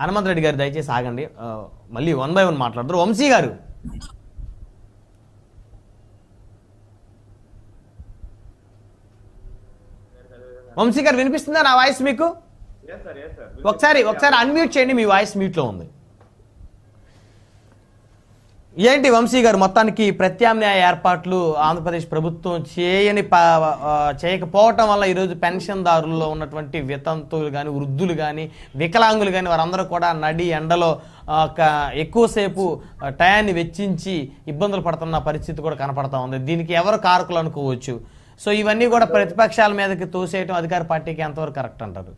హనుమంత్ రెడ్డి గారు దయచేసి ఆగండి. మళ్ళీ వన్ బై వన్ మాట్లాడతారు. వంశీ గారు. వంశీ గారు వినిపిస్తుందా నా వాయిస్ మీకు? ఒకసారి ఒకసారి అన్మ్యూట్ చేయండి మీ వాయిస్ మ్యూట్లో ఉంది. ఏంటి వంశీ గారు మొత్తానికి ప్రత్యామ్నాయ ఏర్పాట్లు ఆంధ్రప్రదేశ్ ప్రభుత్వం చేయని చేయకపోవటం వల్ల ఈరోజు పెన్షన్దారుల్లో ఉన్నటువంటి వితంతువులు కానీ వృద్ధులు కానీ వికలాంగులు కానీ వారందరూ కూడా నడి ఎండలో ఒక ఎక్కువసేపు టయాన్ని వెచ్చించి ఇబ్బందులు పడుతున్న పరిస్థితి కూడా కనపడతా ఉంది. దీనికి ఎవరు కారకులు అనుకోవచ్చు. సో ఇవన్నీ కూడా ప్రతిపక్షాల మీదకి తోసేయటం అధికార పార్టీకి ఎంతవరకు కరెక్ట్ అంటారు?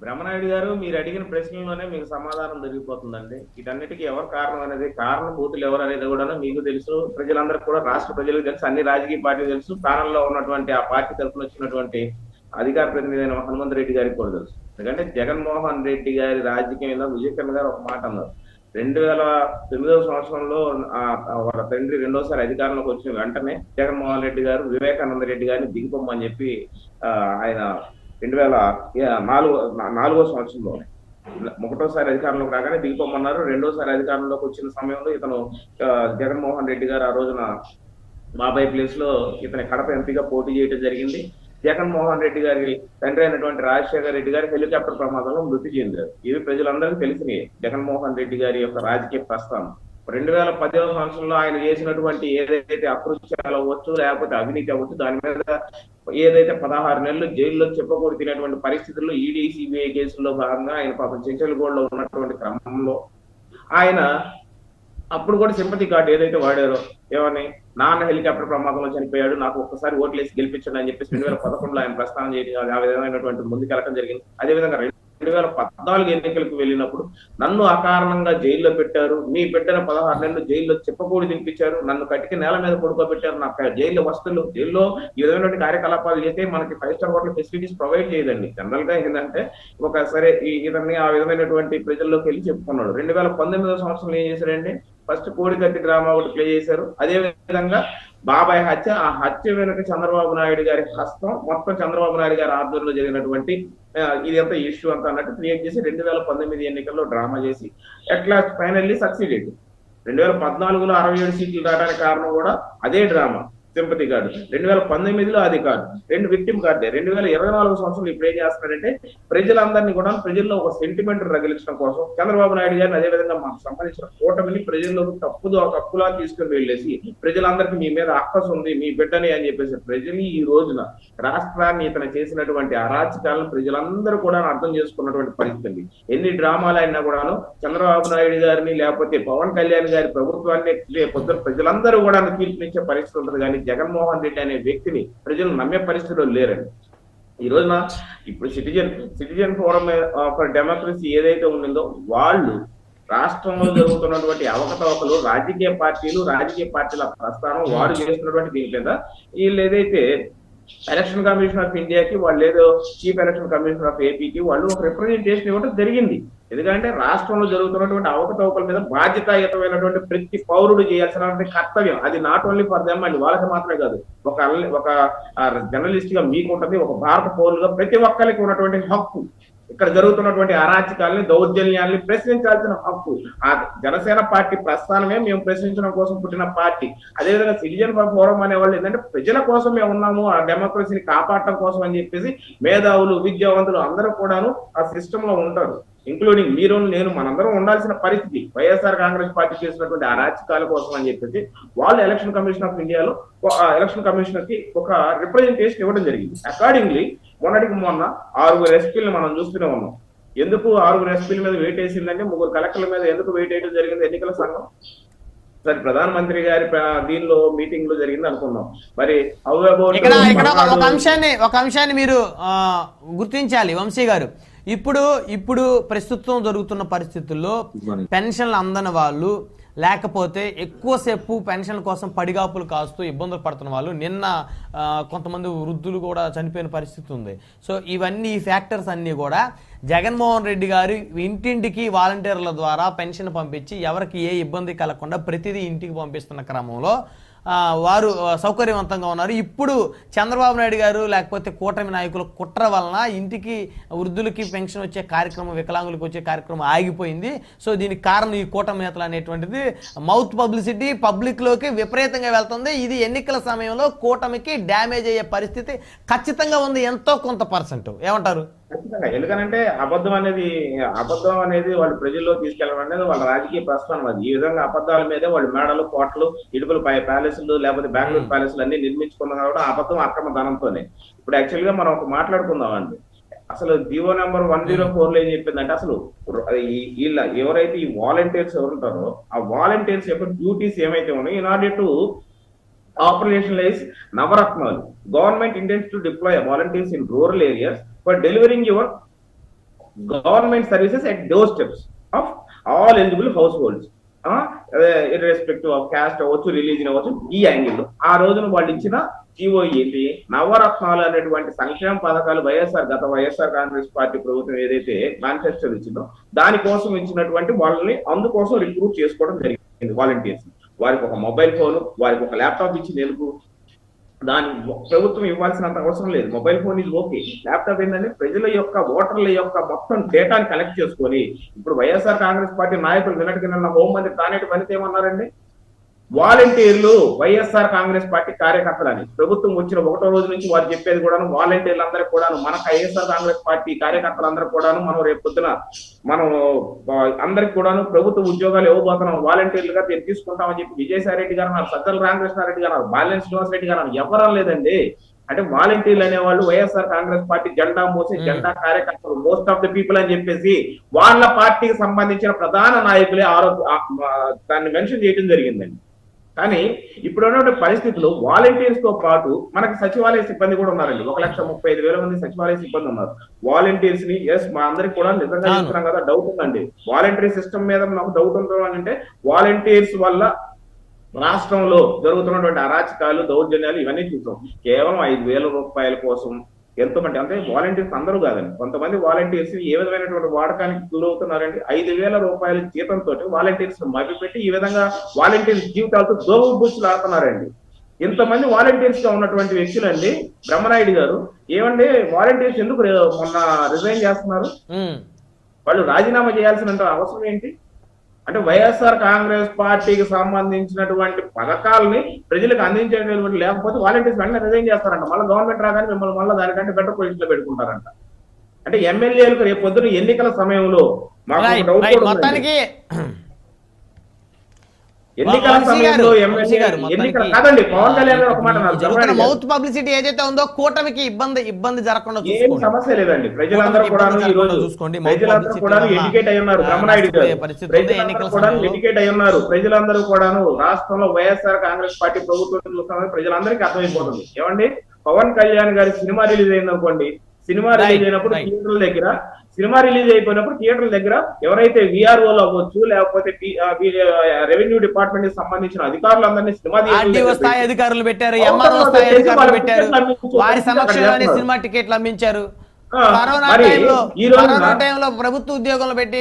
బ్రహ్మనాయుడు గారు మీరు అడిగిన ప్రశ్నలోనే మీకు సమాధానం దొరికిపోతుందండి. వీటన్నిటికీ ఎవరు కారణం అనేది కారణభూతులు ఎవరు అనేది కూడా మీకు తెలుసు. ప్రజలందరికీ కూడా రాష్ట్ర ప్రజలకు తెలుసు. అన్ని రాజకీయ పార్టీలు తెలుసు. స్థానంలో ఉన్నటువంటి ఆ పార్టీ తరఫున వచ్చినటువంటి అధికార ప్రతినిధి అయిన హనుమంత్ రెడ్డి గారికి కూడా తెలుసు. ఎందుకంటే జగన్మోహన్ రెడ్డి గారి రాజకీయంలో విజయకరణ్ గారు ఒక మాట అన్నారు. రెండు వేల తొమ్మిదవ సంవత్సరంలో ఆ వాళ్ళ తండ్రి రెండోసారి అధికారంలోకి వచ్చిన వెంటనే జగన్మోహన్ రెడ్డి గారు వివేకానంద రెడ్డి గారిని దిగిపోమని చెప్పి ఆయన రెండు వేల నాలుగో నాలుగో సంవత్సరంలో ఒకటోసారి అధికారంలోకి రాగానే దిగిపోమన్నారు. రెండోసారి అధికారంలోకి వచ్చిన సమయంలో ఇతను జగన్మోహన్ రెడ్డి గారు ఆ రోజున బాబాయ్ ప్లేస్లో ఇతని కడప ఎంపీగా పోటీ చేయడం జరిగింది. జగన్మోహన్ రెడ్డి గారి తండ్రి అయినటువంటి రాజశేఖర రెడ్డి గారి హెలికాప్టర్ ప్రమాదంలో మృతి చెందారు. ఇవి ప్రజలందరికీ తెలిసినవి జగన్మోహన్ రెడ్డి గారి యొక్క రాజకీయ ప్రస్థానం. రెండు వేల పదిహేను సంవత్సరంలో ఆయన చేసినటువంటి ఏదైతే అకృత్యాలు అవ్వచ్చు లేకపోతే అవినీతి అవ్వచ్చు దాని మీద ఏదైతే పదహారు నెలలు జైల్లో చెప్పకూడదు తినేటువంటి పరిస్థితుల్లో ఈడీ సిబిఐ కేసుల్లో భాగంగా ఆయన పాపం చెంచల్గూడలో ఉన్నటువంటి క్రమంలో ఆయన అప్పుడు కూడా సింపతి కార్డు ఏదైతే వాడారో ఏమని నాన్న హెలికాప్టర్ ప్రమాదంలో చనిపోయాడు నాకు ఒక్కసారి ఓట్లేసి గెలిపించండి అని చెప్పేసి రెండు వేల పదకొండులో ఆయన ప్రస్థానం చేయడం ఆ విధమైనటువంటి ముందుకెళ్ళడం జరిగింది. అదేవిధంగా రెండు రెండు వేల పద్నాలుగు ఎన్నికలకు వెళ్ళినప్పుడు నన్ను అకారణంగా జైల్లో పెట్టారు. మీ బిడ్డను పదహారు నెలలు జైల్లో చెప్పకూడదు తినిపించారు నన్ను కట్టికి నేల మీద పడుకోబెట్టారు. నా జైల్లో వస్తువులు జైల్లో ఈ విధమైనటువంటి కార్యకలాపాలు చేస్తే మనకి five star hotel facilities provide చేయదండి. జనరల్గా ఏంటంటే ఒక సరే ఈ ఇతన్ని ఆ విధమైనటువంటి ప్రజల్లోకి వెళ్ళి చెప్పుకున్నాడు. రెండు వేల పంతొమ్మిదో సంవత్సరంలో ఏం చేశారండి ఫస్ట్ కోడికత్తి డ్రామా ఒకటి ప్లే చేశారు. అదే విధంగా బాబాయ్ హత్య ఆ హత్య వెనుక చంద్రబాబు నాయుడు గారి హస్తం. మొత్తం చంద్రబాబు నాయుడు గారి ఆధ్వర్యంలో జరిగినటువంటి ఇదంతా ఇది ఇష్యూ అంతా అన్నట్టు క్రియేట్ చేసి రెండు వేల పంతొమ్మిది ఎన్నికల్లో డ్రామా చేసి ఎట్లా ఫైనల్లీ సక్సీడ్ అయింది రెండు వేల పద్నాలుగులో అరవై ఏడు సీట్లు రావడానికి కారణం కూడా అదే డ్రామా. సింపతి కార్డు రెండు వేల పంతొమ్మిదిలో అది కార్డు రెండు విక్టిమ్ కార్డే. రెండు వేల ఇరవై నాలుగు సంవత్సరాలు ఇప్పుడు ఏం చేస్తున్నారంటే ప్రజలందరినీ కూడా ప్రజల్లో ఒక సెంటిమెంట్ రగిలించడం కోసం చంద్రబాబు నాయుడు గారిని అదే విధంగా మాకు సంబంధించిన కూటమిని ప్రజల్లో తప్పు తప్పులా తీసుకుని వెళ్ళేసి ప్రజలందరికీ మీ మీద అక్కసు ఉంది మీ బిడ్డని అని చెప్పేసి ప్రజలు ఈ రోజున రాష్ట్రాన్ని ఇతను చేసినటువంటి అరాచకాలను ప్రజలందరూ కూడా అర్థం చేసుకున్నటువంటి పరిస్థితి ఎన్ని డ్రామాలు అయినా కూడాను చంద్రబాబు నాయుడు గారిని లేకపోతే పవన్ కళ్యాణ్ గారి ప్రభుత్వాన్ని పొద్దున ప్రజలందరూ కూడా తీర్పునిచ్చే పరిస్థితి ఉంటుంది. కానీ జగన్మోహన్ రెడ్డి అనే వ్యక్తిని ప్రజలు నమ్మే పరిస్థితిలో లేరండి. ఈ రోజున ఇప్పుడు citizen citizen forum for democracy ఏదైతే ఉండిందో వాళ్ళు రాష్ట్రంలో జరుగుతున్నటువంటి అవకతవకలు రాజకీయ పార్టీలు రాజకీయ పార్టీల ప్రస్థానం వారు చేస్తున్నటువంటి దీని మీద వీళ్ళు ఏదైతే ఎలక్షన్ కమిషన్ ఆఫ్ ఇండియాకి వాళ్ళు ఏదో చీఫ్ ఎలక్షన్ కమిషన్ ఆఫ్ ఏపీకి వాళ్ళు ఒక రిప్రజెంటేషన్ ఇవ్వడం జరిగింది. ఎందుకంటే రాష్ట్రంలో జరుగుతున్నటువంటి అవకతవకల మీద బాధ్యతాయుతమైనటువంటి ప్రతి పౌరుడు చేయాల్సినటువంటి కర్తవ్యం. అది not only for them and వాళ్ళకి మాత్రమే కాదు. ఒక ఒక జర్నలిస్ట్గా మీకు ఉంటుంది ఒక భారత పౌరులుగా ప్రతి ఒక్కరికి ఉన్నటువంటి హక్కు. ఇక్కడ జరుగుతున్నటువంటి అరాచకాలని దౌర్జన్యాల్ని ప్రశ్నించాల్సిన హక్కు. ఆ జనసేన పార్టీ ప్రస్థానమే మేము ప్రశ్నించడం కోసం పుట్టిన పార్టీ. అదేవిధంగా సిటిజన్ ఫోరం అనే వాళ్ళు ఏంటంటే ప్రజల కోసం మేము ఉన్నాము ఆ డెమోక్రసీని కాపాడటం కోసం అని చెప్పేసి మేధావులు విద్యావంతులు అందరూ కూడాను ఆ సిస్టమ్లో ఉంటారు. ఇంక్లూడింగ్ మీరు నేను మనందరం ఉండాల్సిన పరిస్థితి. వైఎస్ఆర్ కాంగ్రెస్ పార్టీ చేసినటువంటి అరాచకాల కోసం అని చెప్పేసి వాళ్ళు ఎలక్షన్ కమిషన్ ఆఫ్ ఇండియాలో ఎలక్షన్ కమిషనర్కి ఒక రిప్రజెంటేషన్ ఇవ్వడం జరిగింది. అకార్డింగ్లీ మొన్నటికి మొన్న ఆరుగురు ఎస్పీలను మనం చూస్తూనే ఉన్నాం. ఎందుకు ఆరుగురు ఎస్పీల మీద వెయిట్ వేసిందంటే ముగ్గురు కలెక్టర్ల మీద ఎందుకు వెయిట్ వేయడం జరిగింది ఎన్నికల సంఘం? సరే ప్రధానమంత్రి గారి దీనిలో మీటింగ్లో జరిగింది అనుకున్నాం. మరి ఇక్కడ ఒక- అంశాన్ని ఒక అంశాన్ని మీరు గుర్తించాలి వంశీ గారు. ఇప్పుడు ఇప్పుడు ప్రస్తుతం జరుగుతున్న పరిస్థితుల్లో పెన్షన్లు అందని వాళ్ళు లేకపోతే ఎక్కువసేపు పెన్షన్ కోసం పడిగాపులు కాస్తూ ఇబ్బందులు పడుతున్న వాళ్ళు నిన్న కొంతమంది వృద్ధులు కూడా చనిపోయిన పరిస్థితి ఉంది. సో ఇవన్నీ ఈ ఫ్యాక్టర్స్ అన్నీ కూడా జగన్మోహన్ రెడ్డి గారు ఇంటింటికి వాలంటీర్ల ద్వారా పెన్షన్ పంపించి ఎవరికి ఏ ఇబ్బంది కలగకుండా ప్రతిదీ ఇంటికి పంపిస్తున్న క్రమంలో వారు సౌకర్యవంతంగా ఉన్నారు. ఇప్పుడు చంద్రబాబు నాయుడు గారు లేకపోతే కూటమి నాయకుల కుట్ర వలన ఇంటికి వృద్ధులకి పెన్షన్ వచ్చే కార్యక్రమం వికలాంగులకు వచ్చే కార్యక్రమం ఆగిపోయింది. సో దీనికి కారణం ఈ కూటమి నేతలు అనేటువంటిది మౌత్ పబ్లిసిటీ పబ్లిక్లోకి విపరీతంగా వెళ్తుంది. ఇది ఎన్నికల సమయంలో కూటమికి డ్యామేజ్ అయ్యే పరిస్థితి ఖచ్చితంగా ఉంది ఎంతో కొంత పర్సెంట్. ఏమంటారు? ఖచ్చితంగా. ఎందుకనంటే అబద్ధం అనేది అబద్ధం అనేది వాళ్ళు ప్రజల్లో తీసుకెళ్ళడం అనేది వాళ్ళ రాజకీయ ప్రస్థానం అది. ఈ విధంగా అబద్ధాల మీదే వాళ్ళు మేడలు కోటలు పై ప్యాలెస్లు లేకపోతే బెంగళూరు ప్యాలెస్లు అన్ని నిర్మించుకున్నారు కూడా అబద్ధం అక్రమ ధనంతోనే. ఇప్పుడు యాక్చువల్గా మనం ఒక మాట్లాడుకుందాం అండి అసలు జివో నెంబర్ వన్ జీరో ఫోర్లో ఏం చెప్పిందంటే అసలు వీళ్ళ ఎవరైతే ఈ వాలంటీర్స్ ఎవరు ఉంటారో ఆ వాలంటీర్స్ యొక్క డ్యూటీస్ ఏమైతే ఉన్నాయో in order to operationalize Navaratnalu. Government intends to deploy volunteers in rural areas. For delivering your government services at doorsteps of all eligible households. Irrespective of caste అవ్వచ్చు రిలీజన్ అవ్వచ్చు ఈ angle ఆ రోజున వాళ్ళు ఇచ్చిన జీవో ఏంటి? నవరత్నాలు అనేటువంటి సంక్షేమ పథకాలు వైఎస్ఆర్ గత వైఎస్ఆర్ కాంగ్రెస్ పార్టీ ప్రభుత్వం ఏదైతే మేనిఫెస్టో ఇచ్చిందో దానికోసం ఇచ్చినటువంటి వాళ్ళని అందుకోసం రిక్రూట్ చేసుకోవడం జరిగింది వాలంటీర్స్ వారికి ఒక మొబైల్ ఫోన్ వారికి ఒక ల్యాప్టాప్ ఇచ్చింది ఎందుకు? దాని ప్రభుత్వం ఇవ్వాల్సినంత అవసరం లేదు. మొబైల్ ఫోన్ ఇది ఓకే. ల్యాప్టాప్ ఏంటంటే ప్రజల యొక్క ఓటర్ల యొక్క మొత్తం డేటాని కలెక్ట్ చేసుకొని ఇప్పుడు వైఎస్ఆర్ కాంగ్రెస్ పార్టీ నాయకులు నిన్నటికి నిన్న హోంమంత్రి తానేటి వనిత ఏమన్నారండి వాలంటీర్లు వైఎస్ఆర్ కాంగ్రెస్ పార్టీ కార్యకర్తలని. ప్రభుత్వం వచ్చిన ఒకటో రోజు నుంచి వారు చెప్పేది కూడాను వాలంటీర్లు అందరూ కూడాను మన వైఎస్ఆర్ కాంగ్రెస్ పార్టీ కార్యకర్తలందరూ కూడాను మనం రేపు పొద్దున మనం అందరికి కూడాను ప్రభుత్వ ఉద్యోగాలు ఇవ్వబోతున్నాం. వాలంటీర్లుగా తీ- తీసుకుంటామని చెప్పి విజయసాయి రెడ్డి గారు అన్నారు సజ్జల రామకృష్ణారెడ్డి గారు అన్నారు బాలినేని శ్రీనివాస్ రెడ్డి గారు ఎవరం లేదండి. అంటే వాలంటీర్లు అనేవాళ్ళు వైఎస్ఆర్ కాంగ్రెస్ పార్టీ జెండా మోసే జెండా కార్యకర్తలు. మోస్ట్ ఆఫ్ ద పీపుల్ అని చెప్పేసి వాళ్ళ పార్టీకి సంబంధించిన ప్రధాన నాయకులే ఆరోగ్య దాన్ని మెన్షన్ చేయడం జరిగిందండి. కానీ ఇప్పుడు ఉన్నటువంటి పరిస్థితులు వాలంటీర్స్తో పాటు మనకి సచివాలయ సిబ్బంది కూడా ఉన్నారండి. ఒక లక్ష ముప్పై ఐదు వేల మంది సచివాలయ సిబ్బంది ఉన్నారు. వాలంటీర్స్ని ఎస్ మా అందరికి కూడా నిజంగా. చెప్తున్నాం కదా డౌట్ ఉందండి. వాలంటీర్ సిస్టమ్ మీద మాకు డౌట్ ఉంటుంది అంటే వాలంటీర్స్ వల్ల రాష్ట్రంలో జరుగుతున్నటువంటి అరాచకాలు దౌర్జన్యాలు ఇవన్నీ చూసాం. కేవలం ఐదు వేల రూపాయల కోసం ఎంతమంది? అంటే వాలంటీర్స్ అందరూ కాదండి. కొంతమంది వాలంటీర్స్ ఏ విధమైనటువంటి వాడకానికి గురవుతున్నారంటే ఐదు వేల రూపాయల జీతంతో వాలంటీర్స్ మభ్యపెట్టి ఈ విధంగా వాలంటీర్స్ జీవితాలతో దోగు బుచ్చులు ఆడుతున్నారండి. ఇంతమంది వాలంటీర్స్గా ఉన్నటువంటి వ్యక్తులండి బ్రహ్మనాయుడు గారు ఏమండి వాలంటీర్స్ ఎందుకు మొన్న రిజైన్ చేస్తున్నారు. వాళ్ళు రాజీనామా చేయాల్సిన అవసరం ఏంటి? అంటే వైఎస్ఆర్ కాంగ్రెస్ పార్టీకి సంబంధించినటువంటి పథకాలని ప్రజలకు అందించేటువంటి లేకపోతే వాలంటీర్స్ వెంటనే రిజైన్ చేస్తారంట మళ్ళీ గవర్నమెంట్ రాగానే మిమ్మల్ని మళ్ళీ దానికంటే బెటర్ పొజిషన్లో పెట్టుకుంటారంట అంటే ఎమ్మెల్యేలకు రేపు పొద్దున ఎన్నికల సమయంలో మాకు. మొత్తానికి జరుగుతున్న. మౌత్ పబ్లిసిటీ ఏదైతే ఉందో కూటమికి ఇబ్బంది ఇబ్బంది జరగకుండా సమస్య లేదండి. ప్రజలందరూ కూడా చూసుకోండి. మౌత్ ప్రజలందరూ పబ్లిసిటీ కూడా వల్ల, ఎడ్యుకేట్ అయి ఉన్నారు. ప్రజలందరూ కూడా సమయంలో. ఎడ్యుకేట్ అయి ఉన్నారు. ప్రజలందరూ కూడాను రాష్ట్రంలో వైఎస్ఆర్ కాంగ్రెస్ పార్టీ ప్రభుత్వం చూస్తున్నారు ప్రజలందరికీ అర్థమైపోతుంది. ఏమండి? పవన్ కళ్యాణ్ గారి సినిమా రిలీజ్ అయింది అనుకోండి సినిమా రిలీజ్ అయినప్పుడు. థియేటర్ల దగ్గర సినిమా రిలీజ్ అయిపోయినప్పుడు థియేటర్ల దగ్గర ఎవరైతే విఆర్ఓలు అవ్వచ్చు లేకపోతే రెవెన్యూ డిపార్ట్మెంట్కి సంబంధించిన అధికారులందరినీ సినిమా స్థాయి అధికారులు పెట్టారు ఎంఆర్ఓ స్థాయి అధికారులు పెట్టారు వారి సమక్షంలోనే. సినిమా టికెట్లు అమ్మించారు కరోనా టైంలో టైంలో ప్రభుత్వ ఉద్యోగంలో పెట్టి.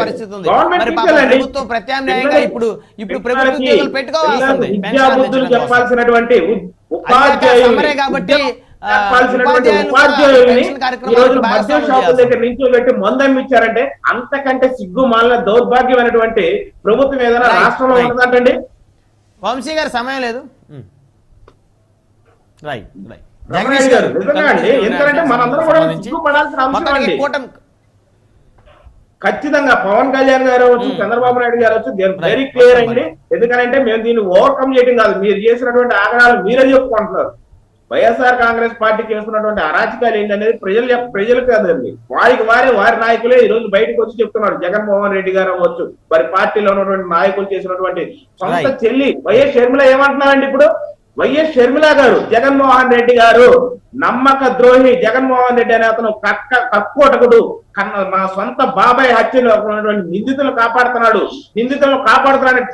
పరిస్థితి ఉంది మరి. ప్రభుత్వం ప్రత్యామ్నాయంగా ఇప్పుడు ఇప్పుడు ప్రభుత్వ ఉద్యోగులు పెట్టుకోవాల్సింది. చెప్పాల్సినటువంటి కాబట్టి, మందమ్మిచ్చారంటే అంతకంటే సిగ్గు మాలిన దౌర్భాగ్యమైనటువంటి ప్రభుత్వం ఏదైనా రాష్ట్రంలో. ఉంటుందంటండి వంశీ గారు సమయం లేదు. రైట్ రైట్ రమణారెడ్డి గారు, నిజంగా అండి. ఎందుకంటే మనందరం కూడా సిగ్గుపడాల్సిన అంశం అండి. కూటమి ఖచ్చితంగా పవన్ కళ్యాణ్ గారు అవచ్చు చంద్రబాబు నాయుడు గారు అవచ్చు. వెరీ క్లియర్ అండి. ఎందుకంటే మేము దీన్ని ఓవర్కమ్ చేయడం కాదు. మీరు చేసినటువంటి ఆగ్రహాలు మీరే చెప్పుకుంటున్నారు. వైఎస్ఆర్ కాంగ్రెస్ పార్టీ చేస్తున్నటువంటి అరాచకాలు ఏంటనేది ప్రజలు ప్రజలకు కాదండి. వారికి వారే వారి నాయకులే ఈ రోజు బయటకు వచ్చి చెప్తున్నారు. జగన్మోహన్ రెడ్డి గారు అవ్వచ్చు వారి పార్టీలో ఉన్నటువంటి నాయకులు చేసినటువంటి సొంత. చెల్లి వైఎస్ షర్మిల ఏమంటున్నారండి ఇప్పుడు? వైఎస్ షర్మిల గారు జగన్మోహన్ రెడ్డి గారు నమ్మక ద్రోహి జగన్మోహన్ రెడ్డి అనే అతను కక్క కక్కోటకుడు కన్న మా సొంత బాబాయ్ హత్యలో నిందితులు కాపాడుతున్నాడు. నిందితులను కాపాడుతున్నాడు.